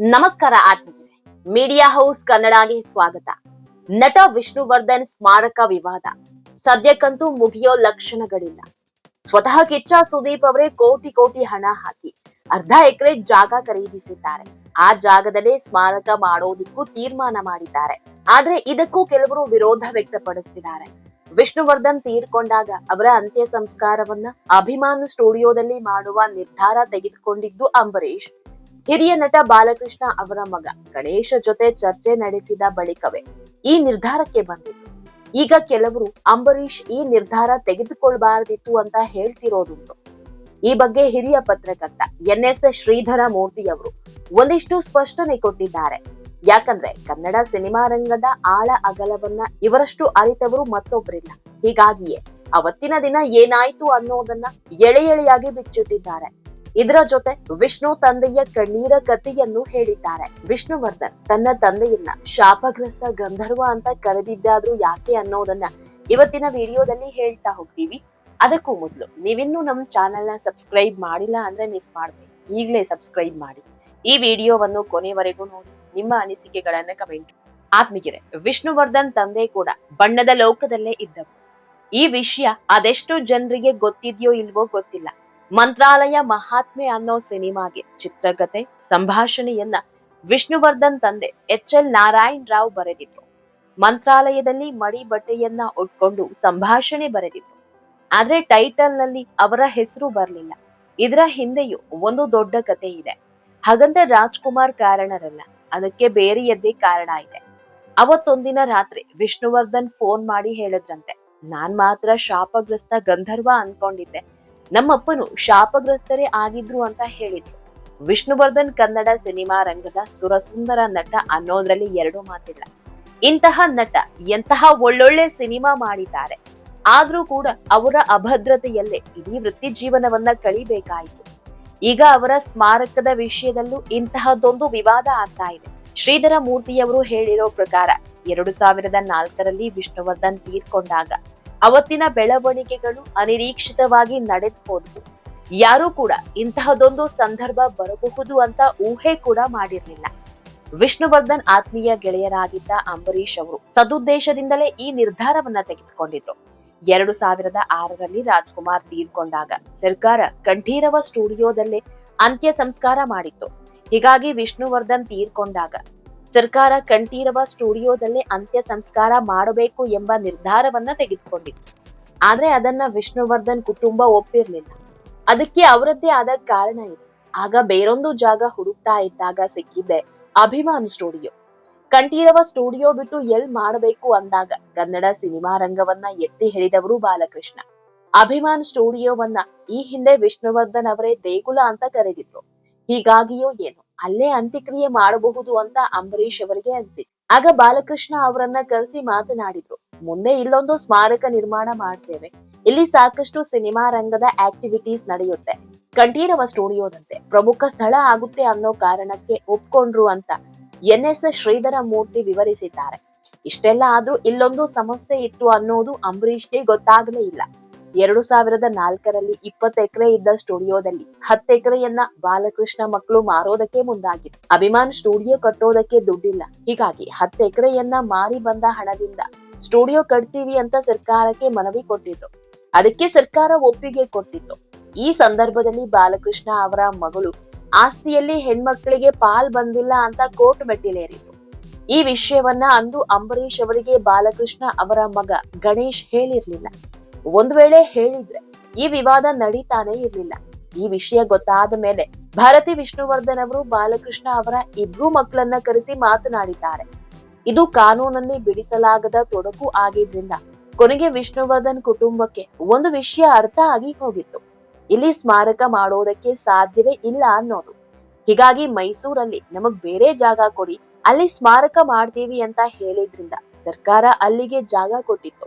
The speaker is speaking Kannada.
ನಮಸ್ಕಾರ ಆತ್ಮೀಯರೇ. ಮೀಡಿಯಾ ಹೌಸ್ ಕನ್ನಡಗೆ ಸ್ವಾಗತ. ನಟ ವಿಷ್ಣುವರ್ಧನ್ ಸ್ಮಾರಕ ವಿವಾದ. ಸದ್ಯಕ್ಕಂತೂ ಮುಗಿಯೋ ಲಕ್ಷಣಗಳಿಲ್ಲ. ಸ್ವತಃ ಕಿಚ್ಚ ಸುದೀಪ್ ಅವರೇ ಕೋಟಿ ಕೋಟಿ ಹಣ ಹಾಕಿ ಅರ್ಧ ಎಕರೆ ಜಾಗ ಖರೀದಿಸಿದ್ದಾರೆ. ಆ ಜಾಗದಲ್ಲೇ ಸ್ಮಾರಕ ಮಾಡೋದಿಕ್ಕೂ ತೀರ್ಮಾನ ಮಾಡಿದ್ದಾರೆ. ಆದ್ರೆ ಇದಕ್ಕೂ ಕೆಲವರು ವಿರೋಧ ವ್ಯಕ್ತಪಡಿಸ್ತಿದ್ದಾರೆ. ವಿಷ್ಣುವರ್ಧನ್ ತೀರ್ಕೊಂಡಾಗ ಅವರ ಅಂತ್ಯ ಸಂಸ್ಕಾರವನ್ನ ಅಭಿಮಾನ ಸ್ಟುಡಿಯೋದಲ್ಲಿ ಮಾಡುವ ನಿರ್ಧಾರ ತೆಗೆದುಕೊಂಡಿದ್ದು ಅಂಬರೀಶ್ ಹಿರಿಯ ನಟ ಬಾಲಕೃಷ್ಣ ಅವರ ಮಗ ಗಣೇಶ ಜೊತೆ ಚರ್ಚೆ ನಡೆಸಿದ ಬಳಿಕವೇ ಈ ನಿರ್ಧಾರಕ್ಕೆ ಬಂದಿತ್ತು ಈಗ ಕೆಲವರು ಅಂಬರೀಶ್ ಈ ನಿರ್ಧಾರ ತೆಗೆದುಕೊಳ್ಬಾರ್ದಿತ್ತು ಅಂತ ಹೇಳ್ತಿರೋದುಂಟು. ಈ ಬಗ್ಗೆ ಹಿರಿಯ ಪತ್ರಕರ್ತ ಎನ್ ಎಸ್ ಶ್ರೀಧರ ಮೂರ್ತಿ ಅವರು ಒಂದಿಷ್ಟು ಸ್ಪಷ್ಟನೆ ಕೊಟ್ಟಿದ್ದಾರೆ. ಯಾಕಂದ್ರೆ ಕನ್ನಡ ಸಿನಿಮಾ ರಂಗದ ಆಳ ಅಗಲವನ್ನ ಇವರಷ್ಟು ಅರಿತವರು ಮತ್ತೊಬ್ಬರಿಲ್ಲ. ಹೀಗಾಗಿಯೇ ಅವತ್ತಿನ ದಿನ ಏನಾಯ್ತು ಅನ್ನೋದನ್ನ ಎಳೆ ಎಳೆಯಾಗಿ ಬಿಚ್ಚಿಟ್ಟಿದ್ದಾರೆ. ಇದರ ಜೊತೆ ವಿಷ್ಣು ತಂದೆಯ ಕಣ್ಣೀರ ಕಥೆಯನ್ನು ಹೇಳಿದ್ದಾರೆ. ವಿಷ್ಣುವರ್ಧನ್ ತನ್ನ ತಂದೆಯನ್ನ ಶಾಪಗ್ರಸ್ತ ಗಂಧರ್ವ ಅಂತ ಕರೆದಿದ್ದಾದ್ರೂ ಯಾಕೆ ಅನ್ನೋದನ್ನ ಇವತ್ತಿನ ವಿಡಿಯೋದಲ್ಲಿ ಹೇಳ್ತಾ ಹೋಗ್ತೀವಿ. ಅದಕ್ಕೂ ಮೊದಲು ನೀವಿನ್ನೂ ನಮ್ಮ ಚಾನೆಲ್ನ ಸಬ್ಸ್ಕ್ರೈಬ್ ಮಾಡಿಲ್ಲ ಅಂದ್ರೆ ಮಿಸ್ ಮಾಡ್ಬೇಕು ಈಗಲೇ ಸಬ್ಸ್ಕ್ರೈಬ್ ಮಾಡಿ. ಈ ವಿಡಿಯೋವನ್ನು ಕೊನೆವರೆಗೂ ನೋಡಿ. ನಿಮ್ಮ ಅನಿಸಿಕೆಗಳನ್ನ ಕಮೆಂಟ್ ಆತ್ಮೀಯರೇ, ವಿಷ್ಣುವರ್ಧನ್ ತಂದೆ ಕೂಡ ಬಣ್ಣದ ಲೋಕದಲ್ಲೇ ಇದ್ದವು ಈ ವಿಷಯ ಅದೆಷ್ಟು ಜನರಿಗೆ ಗೊತ್ತಿದೆಯೋ ಇಲ್ವೋ ಗೊತ್ತಿಲ್ಲ. ಮಂತ್ರಾಲಯ ಮಹಾತ್ಮೆ ಅನ್ನೋ ಸಿನಿಮಾಗೆ ಚಿತ್ರಕಥೆ ಸಂಭಾಷಣೆಯನ್ನ ವಿಷ್ಣುವರ್ಧನ್ ತಂದೆ ಎಚ್ ಎಲ್ ನಾರಾಯಣ್ ರಾವ್ ಬರೆದಿದ್ರು. ಮಂತ್ರಾಲಯದಲ್ಲಿ ಮಡಿ ಬಟ್ಟೆಯನ್ನ ಉಟ್ಕೊಂಡು ಸಂಭಾಷಣೆ ಬರೆದಿದ್ರು. ಆದ್ರೆ ಟೈಟಲ್ನಲ್ಲಿ ಅವರ ಹೆಸರು ಬರಲಿಲ್ಲ. ಇದರ ಹಿಂದೆಯೂ ಒಂದು ದೊಡ್ಡ ಕತೆ ಇದೆ. ಹಾಗಂತ ರಾಜ್ಕುಮಾರ್ ಕಾರಣರಲ್ಲ, ಅದಕ್ಕೆ ಬೇರೆಯದ್ದೇ ಕಾರಣ ಇದೆ. ಅವತ್ತೊಂದಿನ ರಾತ್ರಿ ವಿಷ್ಣುವರ್ಧನ್ ಫೋನ್ ಮಾಡಿ ಹೇಳಿದ್ರಂತೆ, ನಾನ್ ಮಾತ್ರ ಶಾಪಗ್ರಸ್ತ ಗಂಧರ್ವ ಅನ್ಕೊಂಡಿದ್ದೆ. ನಮ್ಮಪ್ಪನು ಶಾಪಗ್ರಸ್ತರೇ ಆಗಿದ್ರು ಅಂತ ಹೇಳಿದ್ರು. ವಿಷ್ಣುವರ್ಧನ್ ಕನ್ನಡ ಸಿನಿಮಾ ರಂಗದ ಸುರಸುಂದರ ನಟ ಅನ್ನೋದ್ರಲ್ಲಿ ಎರಡು ಮಾತಿಲ್ಲ ಇಂತಹ ನಟ ಎಂತಹ ಒಳ್ಳೊಳ್ಳೆ ಸಿನಿಮಾ ಮಾಡಿದ್ದಾರೆ. ಆದ್ರೂ ಕೂಡ ಅವರ ಅಭದ್ರತೆಯಲ್ಲೇ ಇಡೀ ವೃತ್ತಿ ಜೀವನವನ್ನ ಕಳಿಬೇಕಾಯಿತು. ಈಗ ಅವರ ಸ್ಮಾರಕದ ವಿಷಯದಲ್ಲೂ ಇಂತಹದ್ದೊಂದು ವಿವಾದ ಆಗ್ತಾ ಇದೆ. ಶ್ರೀಧರ ಮೂರ್ತಿಯವರು ಹೇಳಿರೋ ಪ್ರಕಾರ ಎರಡು ಸಾವಿರದ ನಾಲ್ಕರಲ್ಲಿ ವಿಷ್ಣುವರ್ಧನ್ ತೀರ್ಕೊಂಡಾಗ ಅವತ್ತಿನ ಬೆಳವಣಿಗೆಗಳು ಅನಿರೀಕ್ಷಿತವಾಗಿ ನಡೆದು ಹೋದ್ವು ಯಾರೂ ಕೂಡ ಇಂತಹದೊಂದು ಸಂದರ್ಭ ಬರಬಹುದು ಅಂತ ಊಹೆ ಕೂಡ ಮಾಡಿರಲಿಲ್ಲ. ವಿಷ್ಣುವರ್ಧನ್ ಆತ್ಮೀಯ ಗೆಳೆಯರಾಗಿದ್ದ ಅಂಬರೀಶ್ ಅವರು ಸದುದ್ದೇಶದಿಂದಲೇ ಈ ನಿರ್ಧಾರವನ್ನ ತೆಗೆದುಕೊಂಡಿದ್ರು. ಎರಡು ಸಾವಿರದ ಆರರಲ್ಲಿ ರಾಜ್ಕುಮಾರ್ ತೀರ್ಕೊಂಡಾಗ ಸರ್ಕಾರ ಕಂಠೀರವ ಸ್ಟುಡಿಯೋದಲ್ಲೇ ಅಂತ್ಯ ಸಂಸ್ಕಾರ ಮಾಡಿತ್ತು. ಹೀಗಾಗಿ ವಿಷ್ಣುವರ್ಧನ್ ತೀರ್ಕೊಂಡಾಗ ಸರ್ಕಾರ ಕಂಠೀರವ ಸ್ಟುಡಿಯೋದಲ್ಲೇ ಅಂತ್ಯ ಸಂಸ್ಕಾರ ಮಾಡಬೇಕು ಎಂಬ ನಿರ್ಧಾರವನ್ನ ತೆಗೆದುಕೊಂಡಿತ್ತು. ಆದ್ರೆ ಅದನ್ನ ವಿಷ್ಣುವರ್ಧನ್ ಕುಟುಂಬ ಒಪ್ಪಿರ್ಲಿಲ್ಲ. ಅದಕ್ಕೆ ಅವರದ್ದೇ ಆದ ಕಾರಣ ಇದೆ. ಆಗ ಬೇರೊಂದು ಜಾಗ ಹುಡುಕ್ತಾ ಇದ್ದಾಗ ಸಿಕ್ಕಿದ್ದೆ ಅಭಿಮಾನ್ ಸ್ಟುಡಿಯೋ. ಕಂಠೀರವ ಸ್ಟುಡಿಯೋ ಬಿಟ್ಟು ಎಲ್ ಮಾಡಬೇಕು ಅಂದಾಗ ಕನ್ನಡ ಸಿನಿಮಾ ರಂಗವನ್ನ ಎತ್ತಿ ಹೇಳಿದವರು ಬಾಲಕೃಷ್ಣ. ಅಭಿಮಾನ್ ಸ್ಟುಡಿಯೋವನ್ನ ಈ ಹಿಂದೆ ವಿಷ್ಣುವರ್ಧನ್ ಅವರೇ ದೇಗುಲ ಅಂತ ಕರೆದಿದ್ರು. ಹೀಗಾಗಿಯೋ ಏನು. ಅಲ್ಲೇ ಅಂತ್ಯಕ್ರಿಯೆ ಮಾಡಬಹುದು ಅಂತ ಅಂಬರೀಷ್ ಅವರಿಗೆ ಅನ್ಸಿತ್ತು ಆಗ ಬಾಲಕೃಷ್ಣ ಅವರನ್ನ ಕರೆಸಿ ಮಾತನಾಡಿದ್ರು. ಮುಂದೆ ಇಲ್ಲೊಂದು ಸ್ಮಾರಕ ನಿರ್ಮಾಣ ಮಾಡ್ತೇವೆ. ಇಲ್ಲಿ ಸಾಕಷ್ಟು ಸಿನಿಮಾ ರಂಗದ ಆಕ್ಟಿವಿಟೀಸ್ ನಡೆಯುತ್ತೆ. ಕಂಠೀರವ ಸ್ಟುಡಿಯೋದಂತೆ. ಪ್ರಮುಖ ಸ್ಥಳ ಆಗುತ್ತೆ ಅನ್ನೋ ಕಾರಣಕ್ಕೆ ಒಪ್ಕೊಂಡ್ರು ಅಂತ ಎನ್ ಎಸ್ ಶ್ರೀಧರ ಮೂರ್ತಿ ವಿವರಿಸಿದ್ದಾರೆ. ಇಷ್ಟೆಲ್ಲ ಆದ್ರೂ ಇಲ್ಲೊಂದು ಸಮಸ್ಯೆ ಇತ್ತು ಅನ್ನೋದು ಅಂಬರೀಷ್ಗೆ ಗೊತ್ತಾಗಲೇ ಇಲ್ಲ. ಎರಡು ಸಾವಿರದ ನಾಲ್ಕರಲ್ಲಿ ಇಪ್ಪತ್ತು ಎಕರೆ ಇದ್ದ ಸ್ಟುಡಿಯೋದಲ್ಲಿ ಹತ್ತು ಎಕರೆಯನ್ನ ಬಾಲಕೃಷ್ಣ ಮಕ್ಕಳು ಮಾರೋದಕ್ಕೆ ಮುಂದಾಗಿದೆ ಅಭಿಮಾನ್ ಸ್ಟುಡಿಯೋ ಕಟ್ಟೋದಕ್ಕೆ ದುಡ್ಡಿಲ್ಲ. ಹೀಗಾಗಿ ಹತ್ತು ಎಕರೆಯನ್ನ ಮಾರಿ ಬಂದ ಹಣದಿಂದ ಸ್ಟುಡಿಯೋ ಕಟ್ತೀವಿ ಅಂತ ಸರ್ಕಾರಕ್ಕೆ ಮನವಿ ಕೊಟ್ಟಿದ್ರು. ಅದಕ್ಕೆ ಸರ್ಕಾರ ಒಪ್ಪಿಗೆ ಕೊಟ್ಟಿತ್ತು. ಈ ಸಂದರ್ಭದಲ್ಲಿ ಬಾಲಕೃಷ್ಣ ಅವರ ಮಗಳು ಆಸ್ತಿಯಲ್ಲಿ ಹೆಣ್ಮಕ್ಳಿಗೆ ಪಾಲ್ ಬಂದಿಲ್ಲ ಅಂತ ಕೋರ್ಟ್ ಮೆಟ್ಟಿಲೇರಿದ್ರು. ಈ ವಿಷಯವನ್ನ ಅಂದು ಅಂಬರೀಶ್ ಅವರಿಗೆ ಬಾಲಕೃಷ್ಣ ಅವರ ಮಗ ಗಣೇಶ್ ಹೇಳಿರ್ಲಿಲ್ಲ. ಒಂದು ವೇಳೆ ಹೇಳಿದ್ರೆ ಈ ವಿವಾದ ನಡೀತಾನೆ ಇರ್ಲಿಲ್ಲ. ಈ ವಿಷಯ ಗೊತ್ತಾದ ಮೇಲೆ ಭಾರತಿ ವಿಷ್ಣುವರ್ಧನ್ ಅವರು ಬಾಲಕೃಷ್ಣ ಅವರ ಇಬ್ರು ಮಕ್ಕಳನ್ನ ಕರೆಸಿ ಮಾತನಾಡಿದ್ದಾರೆ. ಇದು ಕಾನೂನಲ್ಲಿ ಬಿಡಿಸಲಾಗದ ತೊಡಕು ಆಗಿದ್ರಿಂದ ಕೊನೆಗೆ ವಿಷ್ಣುವರ್ಧನ್ ಕುಟುಂಬಕ್ಕೆ ಒಂದು ವಿಷಯ ಅರ್ಥ ಆಗಿ ಹೋಗಿತ್ತು. ಇಲ್ಲಿ ಸ್ಮಾರಕ ಮಾಡೋದಕ್ಕೆ ಸಾಧ್ಯವೇ ಇಲ್ಲ ಅನ್ನೋದು. ಹೀಗಾಗಿ ಮೈಸೂರಲ್ಲಿ ನಮಗ್ ಬೇರೆ ಜಾಗ ಕೊಡಿ, ಅಲ್ಲಿ ಸ್ಮಾರಕ ಮಾಡ್ತೀವಿ ಅಂತ ಹೇಳಿದ್ರಿಂದ ಸರ್ಕಾರ ಅಲ್ಲಿಗೆ ಜಾಗ ಕೊಟ್ಟಿತ್ತು.